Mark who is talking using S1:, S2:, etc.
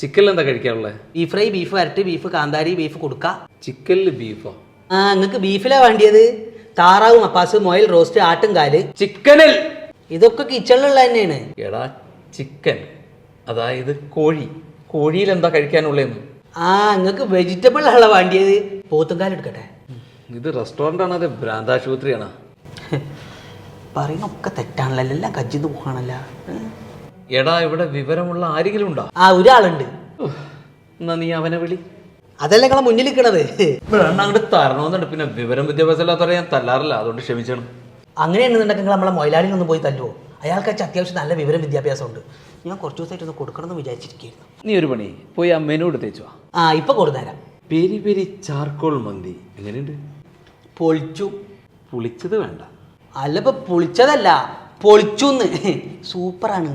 S1: ചിക്കനിൽ എന്താ കഴിക്കാനുള്ളത്
S2: ബീഫ് ഫ്രൈ ബീഫ് വരട്ട് ബീഫ് കാന്താരി ബീഫ് കൊടുക്ക.
S1: ചിക്കനിൽ ബീഫോ
S2: ആ? നിങ്ങൾക്ക് ബീഫിലാ വേണ്ടിയത്? താറാവ് മപ്പാസ് മൊയൽ റോസ്റ്റ് ആട്ടുംകാൽ
S1: ചിക്കനിൽ
S2: ഇതൊക്കെ കിച്ചണിലുള്ള തന്നെയാണ്.
S1: എടാ ചിക്കൻ അതായത് കോഴി. കോഴിയിൽ എന്താ കഴിക്കാനുള്ളതെന്ന്
S2: ആ നിങ്ങൾക്ക് വെജിറ്റബിൾ ആണല്ലോ വേണ്ടിയത്. പോത്തുംകാൽ എടുക്കട്ടെ.
S1: ഇത് റെസ്റ്റോറന്റ് ആണോ അതെ ഭ്രാന്താശുപത്രിയാണോ?
S2: പറയുന്നൊക്കെ തെറ്റാണല്ലോ. എല്ലാം കജ്ജിന്ന് പോകണല്ലോ
S1: എടാ ഇവിടെ വിവരമുള്ള ആരെങ്കിലും ഉണ്ടോ
S2: ആ ഒരാളുണ്ട്.
S1: എന്നാ നീ അവനെ വിളി.
S2: അതല്ലേ നിങ്ങളെ മുന്നിൽ നിൽക്കണത്?
S1: അങ്ങോട്ട് തരണമെന്നുണ്ട്. പിന്നെ വിവരം വിദ്യാഭ്യാസം ഇല്ലാത്തവരെ ഞാൻ തല്ലാറില്ല. അതുകൊണ്ട് ക്ഷമിച്ചാണ്.
S2: അങ്ങനെയാണെന്നുണ്ടെങ്കിൽ നിങ്ങൾ നമ്മളെ മൊയിലാളിയിൽ ഒന്ന് പോയി തല്ലുവോ? അയാൾക്ക് അത്യാവശ്യം നല്ല വിവരം വിദ്യാഭ്യാസം ഉണ്ട് ഞാൻ കുറച്ച് ദിവസമായിട്ടൊന്ന് കൊടുക്കണമെന്ന് വിചാരിച്ചിരിക്കുന്നു
S1: നീ ഒരു പണി പോയി ആ മെനു എടുത്തേച്ചു
S2: ആ ഇപ്പൊ കൊടുത്തരാം.
S1: പെരി പെരി ചാർക്കോൾ മന്തി. എങ്ങനെയുണ്ട്?
S2: പൊളിച്ചു.
S1: പുളിച്ചത് വേണ്ട.
S2: അല്ല ഇപ്പൊ പൊളിച്ചതല്ല. പൊളിച്ചു സൂപ്പറാണ്.